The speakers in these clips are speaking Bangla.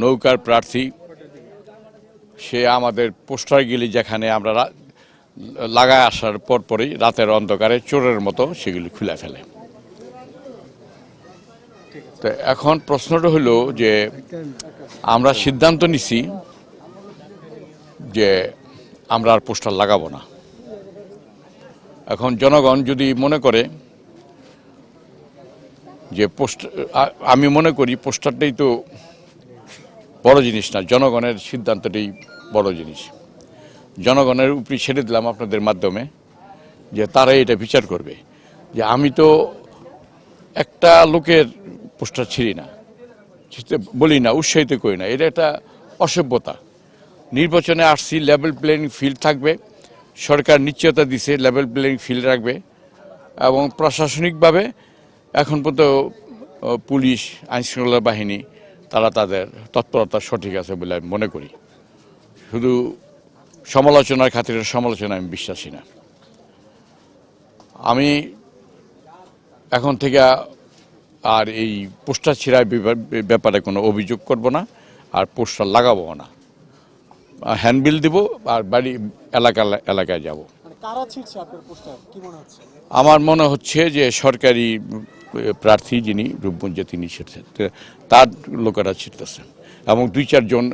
নৌকার প্রার্থী, সে আমাদের পোস্টার গিলি যেখানে আমরা লাগায় আসার পরপরই রাতের অন্ধকারে চোরের মতো সেগুলি খুলে ফেলে। তো এখন প্রশ্নটা হলো যে, আমরা সিদ্ধান্ত নিছি যে আমরা আর পোস্টার লাগাবো না। এখন জনগণ যদি মনে করে যে পোস্ট আমি মনে করি পোস্টারটাই তো বড় জিনিস না, জনগণের সিদ্ধান্তটি বড় জিনিস। জনগণের উপরে ছেড়ে দিলাম আপনাদের মাধ্যমে যে তারাই এটা বিচার করবে। যে আমি তো একটা লোকের পোস্টার ছিঁড়ি না বলি না, উৎসাহিত করি না, এটা একটা অসভ্যতা। নির্বাচনে আসছি লেভেল প্লেয়িং ফিল্ড থাকবে, সরকার নিশ্চয়তা দিছে লেভেল প্লেয়িং ফিল্ড রাখবে, এবং প্রশাসনিকভাবে এখন পর্যন্ত পুলিশ, আইনশৃঙ্খলা বাহিনী তারা তাদের তৎপরতা সঠিক আছে বলে আমি মনে করি। শুধু সমালোচনার খাতিরে সমালোচনা আমি বিশ্বাসী না। আমি এখন থেকে আর এই পোস্টার ছিঁড়ার ব্যাপারে কোনো অভিযোগ করব না, আর পোস্টার লাগাবো না। হ্যান্ডবিল দিব আর বাড়ি, এলাকা, এলাকায় যাব। আমার মনে হচ্ছে যে সরকারি প্রার্থী যিনি, রূপগঞ্জে তিনি তার লোকেরা ছিটতেছেন এবং দুই চারজন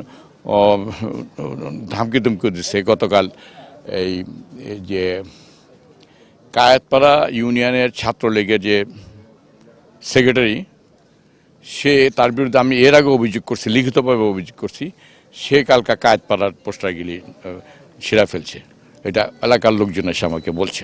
ধামকি ধমকি দিচ্ছে গতকাল এই যে কায়েতপাড়া ইউনিয়নের ছাত্রলীগের যে সেক্রেটারি, সে তার বিরুদ্ধে আমি এর আগে অভিযোগ করছি, লিখিতভাবে অভিযোগ করছি, সে কালকা কায়েতপাড়ার পোস্টারগুলি ছিঁড়া ফেলছে। এটা এলাকার লোকজন এসে আমাকে বলছে